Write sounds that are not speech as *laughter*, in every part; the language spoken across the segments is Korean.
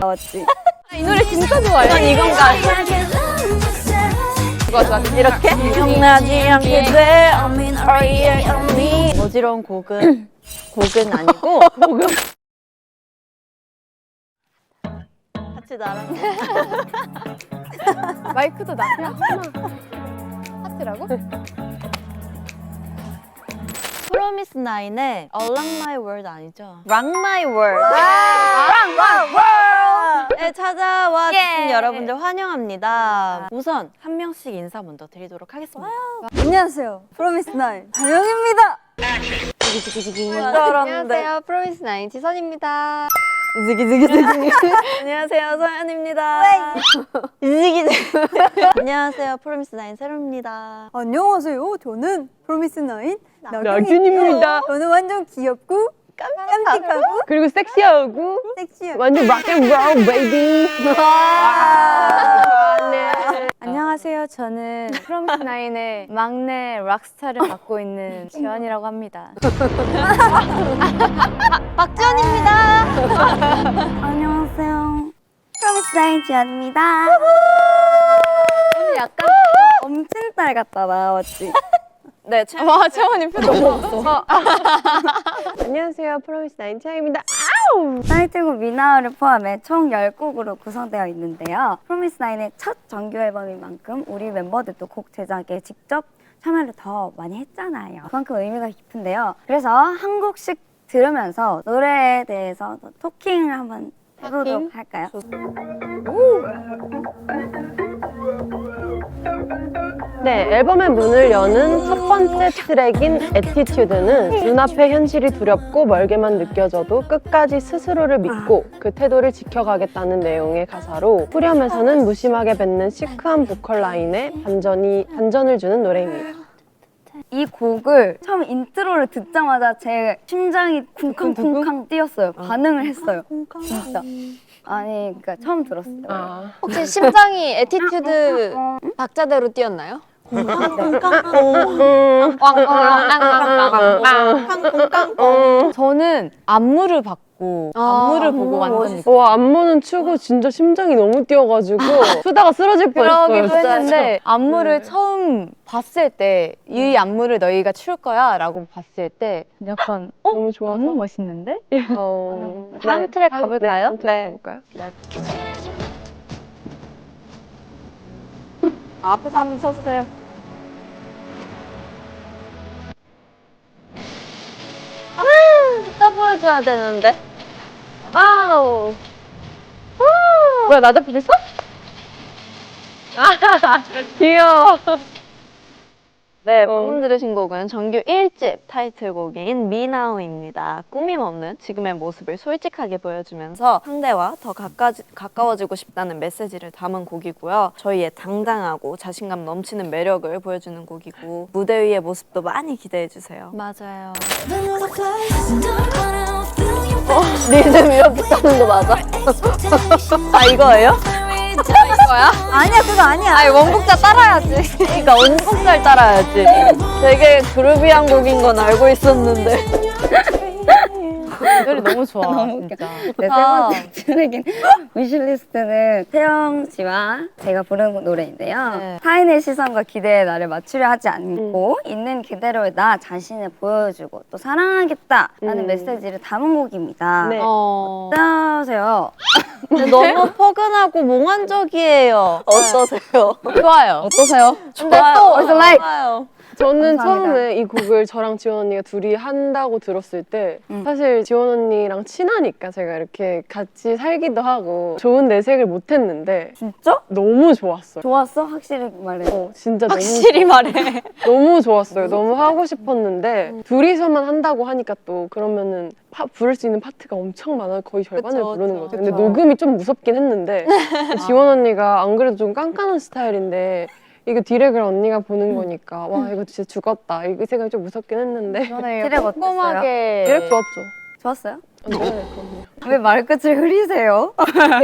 나왔지. 이 노래 진짜 좋아요. 난 이건가? 이렇게? 기억나지 않게 돼. I mean, are you on me? 어지러운 곡은 곡은 아니고 곡은 같이 나랑 마이크도 나야. 하트라고? 프로미스 나인의 Along My World 아니죠? Rock My World. 네, 찾아와 주신 여러분들 환영합니다. 우선 한 명씩 인사 먼저 드리도록 하겠습니다. 안녕하세요. 프로미스 나인 다영입니다. 안녕하세요. 프로미스 나인 지선입니다. *laughs* 안녕하세요, 서연입니다. *laughs* 안녕하세요, 프로미스 나인 세로입니다. 안녕하세요. 저는 프로미스 나인 나균입니다. 저는 완전 귀엽고 깜찍하고 그리고 섹시하고 섹시하고 완전 락앤롤 베이비. 안녕하세요. 저는 프로미스 나인의 막내 락스타를 맡고 있는 지연이라고 합니다. 안녕하세요. 프로미스 나인 지연입니다. 오늘 약간 엄친 딸 같다 나왔지. 네, 최와 채원이 표정 없어. *laughs* 안녕하세요. 프로미스 나인 차입니다. 타이틀곡 미나우를 포함해 총 10곡으로 구성되어 있는데요. 프로미스 나인의 첫 정규 앨범인 만큼 우리 멤버들도 곡 제작에 직접 참여를 더 많이 했잖아요. 그만큼 의미가 깊은데요. 그래서 한 곡씩 들으면서 노래에 대해서 더 토킹을 한번 해보도록 할까요? 네, 앨범의 문을 여는 첫 번째 트랙인 에티튜드는 눈앞의 현실이 두렵고 멀게만 느껴져도 끝까지 스스로를 믿고 그 태도를 지켜가겠다는 내용의 가사로 후렴에서는 무심하게 뱉는 시크한 보컬 라인에 반전이, 반전을 주는 노래입니다. 이 곡을 처음 인트로를 듣자마자 제 심장이 쿵쾅쿵쾅 뛰었어요. 반응을 했어요. 진짜. 아니, 그러니까 처음 들었을 때. 아, 혹시 심장이 에티튜드 박자대로 뛰었나요? 음, 저는 안무를 받고 안무를 보고 느낌. 와, 안무는 추고 진짜 심장이 너무 뛰어가지고 추다가 쓰러질 뻔했어요. 그러기도 진짜. 했는데 안무를 처음 봤을 때 이 안무를 너희가 출 거야 라고 봤을 때 약간 어? 너무 좋아서. 너무 멋있는데? 어, *laughs* 다음 트랙 가볼까요? 네, *laughs* 볼까요? 앞에서 한번 섰어요 또 보여줘야 되는데. 와우. 뭐야, 나 잡혔어? *laughs* 아, 귀여워. 네, 어. 방금 들으신 곡은 정규 1집 타이틀곡인 미나우입니다. 꾸밈 없는 지금의 모습을 솔직하게 보여주면서 상대와 더 가까, 가까워지고 싶다는 메시지를 담은 곡이고요. 저희의 당당하고 자신감 넘치는 매력을 보여주는 곡이고 무대 위의 모습도 많이 기대해주세요. 맞아요 리듬 이렇게 타는 거 맞아? *laughs* 아 이거예요? 이거야? 아니야, 그거 아니야. 아니 원곡자 따라야지 그러니까 원곡잘 따라야지. 되게 그루비한 곡인 건 알고 있었는데. 이 노래 *laughs* 너무 좋아 진짜 네, 세 아. 번째 트랙인 위시리스트는 *laughs* 태영 씨와 제가 부른 노래인데요. 네. 타인의 시선과 기대에 나를 맞추려 하지 않고 있는 그대로의 나 자신을 보여주고 또 사랑하겠다라는 음. 메시지를 담은 곡입니다. 네. 어. 어떠세요? 너무 포근하고 몽환적이에요. 어떠세요? 좋아요 어떠세요? 근데 좋아요. 라이브? 좋아요. 저는 감사합니다. 처음에 이 곡을 저랑 지원 언니가 둘이 한다고 들었을 때 음. 사실 지원 언니랑 친하니까 제가 이렇게 같이 살기도 하고 좋은 내색을 못 했는데 진짜? 너무 좋았어요. 좋았어? 확실히 말해. 어, 진짜 확실히 말해. 너무, *laughs* 너무 좋았어요. 너무 하고 싶었는데 둘이서만 한다고 하니까 또 그러면은 파- 부를 수 있는 파트가 엄청 많아 거의 절반을 그쵸, 부르는 그쵸. 거죠. 근데 그쵸. 녹음이 좀 무섭긴 했는데 *laughs* 지원 언니가 안 그래도 좀 깐깐한 스타일인데 이거 디렉을 언니가 보는 거니까 와 이거 진짜 죽었다 이 생각이 좀 무섭긴 했는데 저는 트랙 어땠어요? 꼼꼼하게 디렉 좋았죠. 좋았어요? 네, 그럼요. 왜 말끝을 흐리세요? *laughs*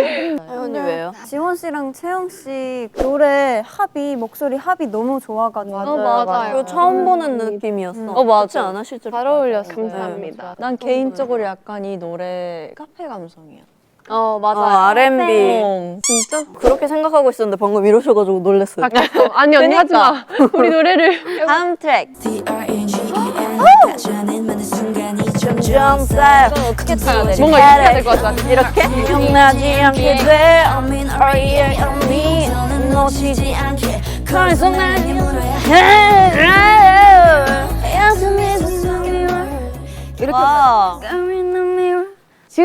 혜연이 왜요? 지원 씨랑 채영 씨 노래 합이 목소리 합이 너무 좋아가지고 어, 맞아요. 이거 처음 보는 느낌이었어. 어, 맞아. 그렇지 않아 실제로? 잘 어울렸어요. 감사합니다. 난 개인적으로 약간 이 노래 카페 감성이야. 어, 맞아요. 아, R&B. 어. 진짜? 그렇게 생각하고 있었는데 방금 이러셔가지고 놀랐어요. 바뀌었어. 아니 언니 하지 마. 우리 노래를. 다음 트랙. 쌓여 크게 쳐야 돼. 뭔가 이렇게 해야 될 것 같아. 이렇게? 기억나지 않게 돼 Or yeah, on me 놓치지 않게 거울 속 나게 이렇게 와.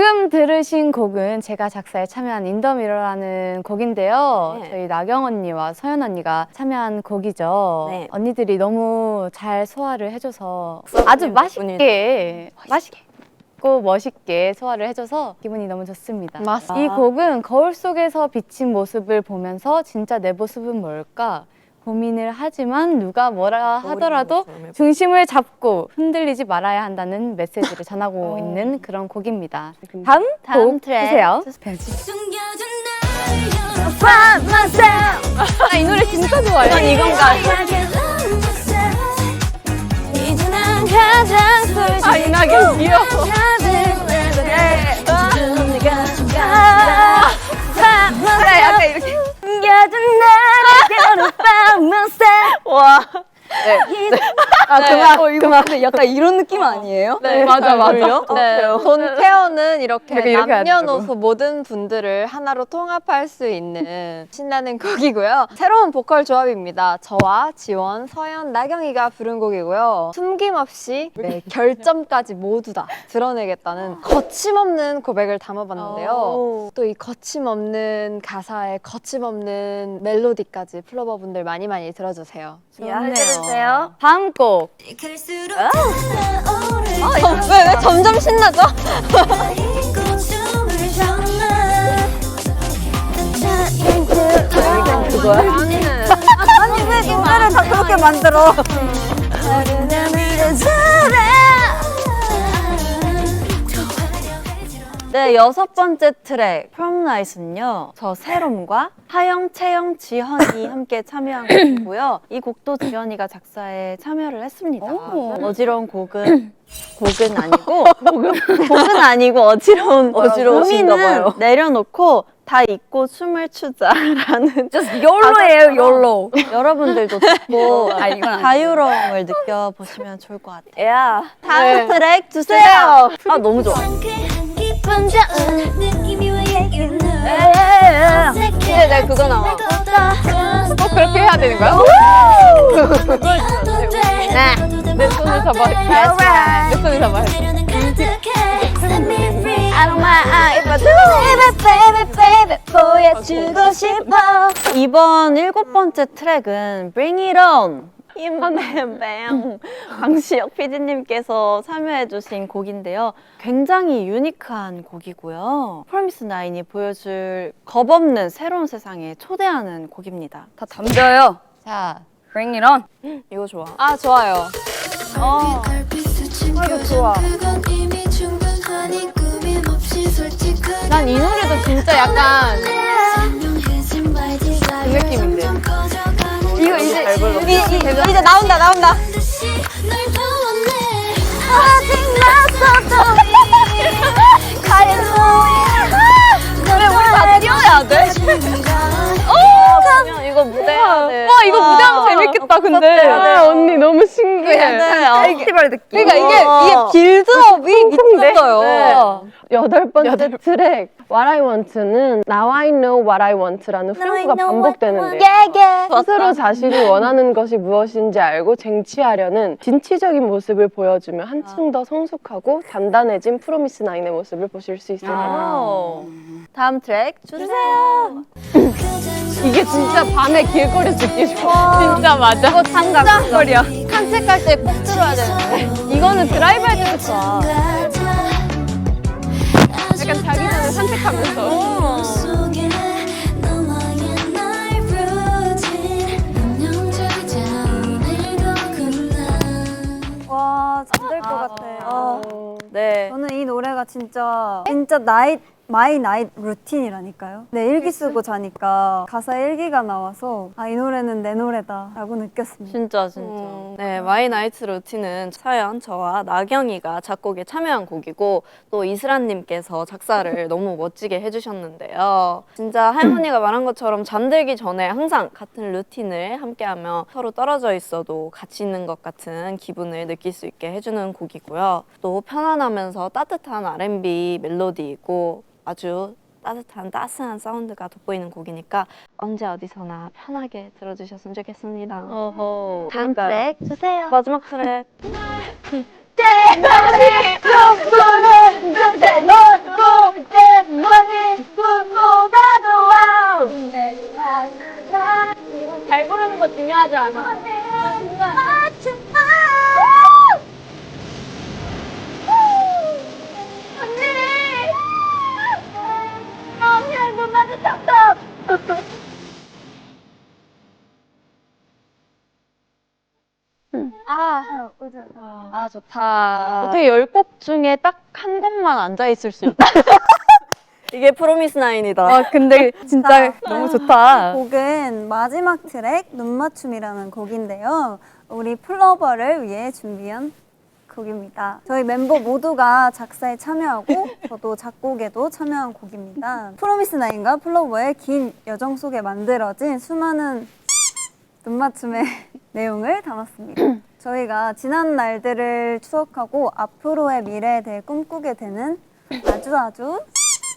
지금 들으신 곡은 제가 작사에 참여한 인더미러라는 곡인데요. 네. 저희 나경 언니와 서연 언니가 참여한 곡이죠. 네. 언니들이 너무 잘 소화를 해줘서 아주 맛있게 맛있게 고 멋있게 소화를 해줘서 기분이 너무 좋습니다. 맞습니다. 이 곡은 거울 속에서 비친 모습을 보면서 진짜 내 모습은 뭘까 고민을 하지만 누가 뭐라 하더라도 중심을 잡고 흔들리지 말아야 한다는 메시지를 전하고 있는 그런 곡입니다. 다음, 다음 곡 트랙. 주세요. 아, 이 노래 진짜 좋아요. 난 이건가? 아, 이나게 귀여워. 약간 이렇게. 那么深我 와. 아 그만. 어, 이거 근데 약간 이런 느낌 아니에요? 네, 맞아, 맞아. 네. 본태어는 이렇게 약간 이렇게 남녀노소 모든 분들을 하나로 통합할 수 있는 신나는 *laughs* 곡이고요. 새로운 보컬 조합입니다. 저와 지원, 서연, 나경이가 부른 곡이고요. 숨김없이 네, 결점까지 모두 다 드러내겠다는 거침없는 고백을 담아봤는데요. 또 이 거침없는 가사에 거침없는 멜로디까지 플로버 분들 많이 많이 들어주세요. 해 주세요. 다음 곡. 왜, 왜 점점 신나죠? 아니 왜 노래를 다 그렇게 만들어? 네, 여섯 번째 트랙 Night은요. 저 세롬과 하영, 채영, 지현이 *laughs* 함께 참여한 곡이고요. 이 곡도 지현이가 작사에 참여를 했습니다. 어지러운 *laughs* *laughs* 곡은 곡은 아니고 곡은 아니고 어지러운 어지러우신가 고민은 봐요. 내려놓고 다 잊고 춤을 추자라는 욜로예요 욜로. 여러분들도 듣고 아, 이건 아니에요. 자유로움을 느껴보시면 좋을 것 같아요. 야. 다음 트랙 주세요. 아 너무 좋아. 이제 내가 그거 나와. 꼭 그렇게 해야 되는 거야? 내 손을 잡아. 내 손을 잡아. 보여주고 싶어. 이번 일곱 번째 트랙은 Bring It On. 임뱀뱀 강시혁 PD님께서 참여해주신 곡인데요. 굉장히 유니크한 곡이고요. 프로미스 나인이 보여줄 겁없는 새로운 세상에 초대하는 곡입니다. 다 덤벼요. 자, Bring it on. 이거 좋아. 아, 좋아요. 난이 노래도 진짜 약간 그 느낌인데. 이제 이, 이제 나온다, 나온다. 노래 우리 다 뛰어야 돼. 무대하면 재밌겠다, 근데. 아, 언니 너무 신기해. 페스티벌 느낌. 그러니까 이게, 이게 빌드업이 미쳤어요. 여덟 번째 트랙 What I Want는 Now I Know What I Want라는 후렴구가 반복되는데 스스로 자신이 원하는 것이 무엇인지 알고 쟁취하려는 진취적인 모습을 보여주며 한층 더 성숙하고 단단해진 프로미스 나인의 모습을 보실 수. 오. 다음 트랙 주세요. 이게 진짜 밤에 길거리 듣기 좋아. 진짜 맞아. 이거 장작 거리야. 산책할 때 꼭 들어야 되는데. 이거는 드라이브 할 때도 좋아. 약간 자기 전에 산책하면서. 와, 잘될것 같아요. 네. 저는 이 노래 노래가 진짜 진짜 나이 마이 나잇 루틴이라니까요. 네 일기 쓰고 자니까 가사 일기가 나와서 아 이 노래는 내 노래다 라고 느꼈습니다. 진짜 진짜. 음, 네, 마이 나이트 루틴은 서연, 저와 나경이가 작곡에 참여한 곡이고 또 이슬아님께서 작사를 *laughs* 너무 멋지게 해주셨는데요. 진짜 할머니가 말한 것처럼 잠들기 전에 항상 같은 루틴을 함께하며 서로 떨어져 있어도 같이 있는 것 같은 기분을 느낄 수 있게 해주는 곡이고요. 또 편안하면서 따뜻한 R&B 멜로디이고 아주 따뜻한 따스한 사운드가 돋보이는 곡이니까 언제 어디서나 편하게 들어주셨으면 좋겠습니다. 어허. 다음 트랙 주세요. 마지막 트랙. 잘 부르는 거 중요하지 않아. 좋다. 어떻게 열 곡 중에 딱 한 곡만 앉아 있을 수 있다. *laughs* 이게 프로미스 나인이다. 아 근데 진짜 너무 좋다. 곡은 마지막 트랙 눈맞춤이라는 곡인데요. 우리 플러버를 위해 준비한 곡입니다. 저희 멤버 모두가 작사에 참여하고 저도 작곡에도 참여한 곡입니다. 프로미스 나인과 플러버의 긴 여정 속에 만들어진 수많은 눈맞춤의 내용을 담았습니다. *clears throat* 저희가 지난 날들을 추억하고 앞으로의 미래에 대해 꿈꾸게 되는 아주 아주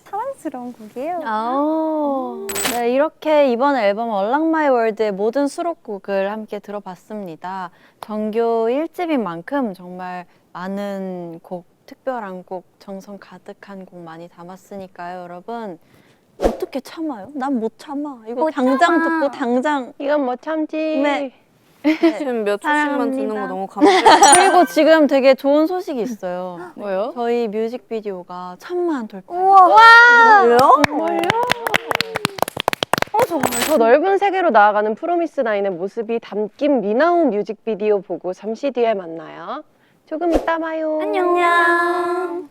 사랑스러운 곡이에요. 아, 네, 이렇게 이번 앨범 얼랑 마이 월드의 모든 수록곡을 함께 들어봤습니다. 정규 1집인 만큼 정말 많은 곡, 특별한 곡, 정성 가득한 곡 많이 담았으니까요, 여러분. 어떻게 참아요? 난 못 참아. 이거 당장 듣고 당장. 이건 못 참지. 네. 지금 몇 초씩만 듣는 거 너무 감사해요. *laughs* 그리고 지금 되게 좋은 소식이 있어요. 뭐요? 저희 뮤직비디오가 천만 돌파. 뭐요? 더 넓은 세계로 나아가는 프로미스 나인의 모습이 담긴 미나우 뮤직비디오 보고 잠시 뒤에 만나요. 조금 이따 봐요. 안녕.